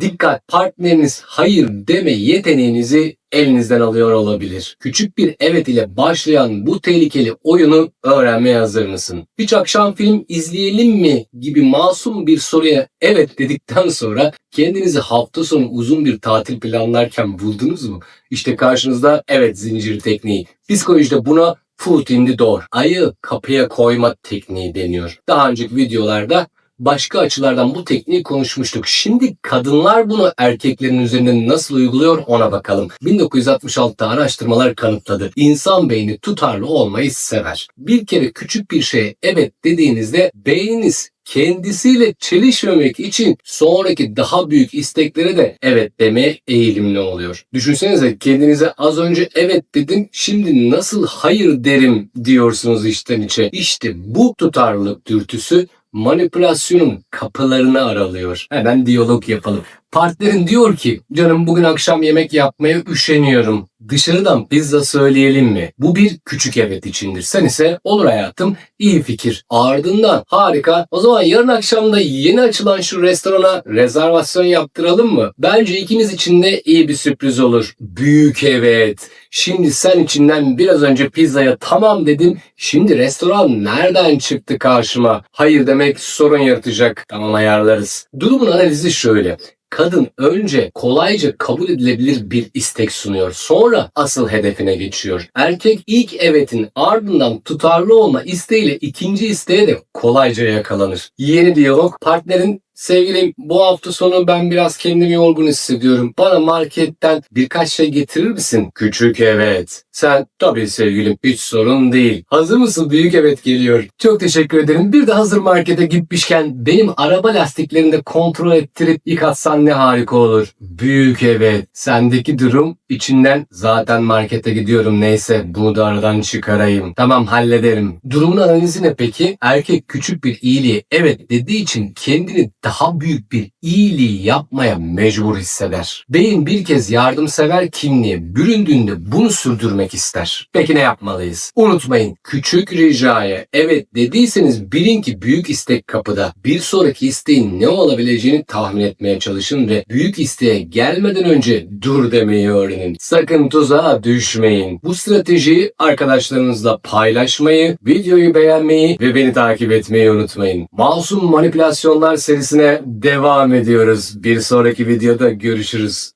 Dikkat partneriniz hayır deme yeteneğinizi elinizden alıyor olabilir. Küçük bir evet ile başlayan bu tehlikeli oyunu öğrenmeye hazır mısın? Hiç akşam film izleyelim mi gibi masum bir soruya evet dedikten sonra kendinizi hafta sonu uzun bir tatil planlarken buldunuz mu? İşte karşınızda evet zincir tekniği. Psikolojide buna foot in the door. Ayı kapıya koyma tekniği deniyor. Daha önceki videolarda başka açılardan bu tekniği konuşmuştuk. Şimdi kadınlar bunu erkeklerin üzerinde nasıl uyguluyor ona bakalım. 1966'da araştırmalar kanıtladı. İnsan beyni tutarlı olmayı sever. Bir kere küçük bir şeye evet dediğinizde beyniniz kendisiyle çelişmemek için sonraki daha büyük isteklere de evet demeye eğilimli oluyor. Düşünsenize kendinize az önce evet dedim şimdi nasıl hayır derim diyorsunuz içten içe. İşte bu tutarlılık dürtüsü manipülasyonun kapılarını aralıyor. Hemen diyalog yapalım. Partnerin diyor ki canım bugün akşam yemek yapmaya üşeniyorum. Dışarıdan pizza söyleyelim mi? Bu bir küçük evet içindir. Sen ise olur hayatım iyi fikir. Ardından harika. O zaman yarın akşam da yeni açılan şu restorana rezervasyon yaptıralım mı? Bence ikiniz için de iyi bir sürpriz olur. Büyük evet. Şimdi sen içinden biraz önce pizzaya tamam dedin. Şimdi restoran nereden çıktı karşıma? Hayır demek sorun yaratacak. Tamam ayarlarız. Durumun analizi şöyle. Kadın önce kolayca kabul edilebilir bir istek sunuyor. Sonra asıl hedefine geçiyor. Erkek ilk evetin ardından tutarlı olma isteğiyle ikinci isteğe de kolayca yakalanır. Yeni diyalog partnerin Sevgilim bu hafta sonu ben biraz kendimi yorgun hissediyorum. Bana marketten birkaç şey getirir misin? Küçük evet. Sen tabii sevgilim hiç sorun değil. Hazır mısın? Büyük evet geliyor. Çok teşekkür ederim. Bir de hazır markete gitmişken benim araba lastiklerini de kontrol ettirip yıkatsan ne harika olur. Büyük evet. Sendeki durum içinden zaten markete gidiyorum neyse bunu da aradan çıkarayım. Tamam hallederim. Durumun analizi ne peki? Erkek küçük bir iyiliği evet dediği için kendini daha büyük bir iyiliği yapmaya mecbur hisseder. Beyin bir kez yardımsever kimliğe büründüğünde bunu sürdürmek ister. Peki ne yapmalıyız? Unutmayın küçük ricaya evet dediyseniz bilin ki büyük istek kapıda. Bir sonraki isteğin ne olabileceğini tahmin etmeye çalışın ve büyük isteğe gelmeden önce dur demeyi öğrenin. Sakın tuzağa düşmeyin. Bu stratejiyi arkadaşlarınızla paylaşmayı, videoyu beğenmeyi ve beni takip etmeyi unutmayın. Masum manipülasyonlar serisine devam ediyoruz. Bir sonraki videoda görüşürüz.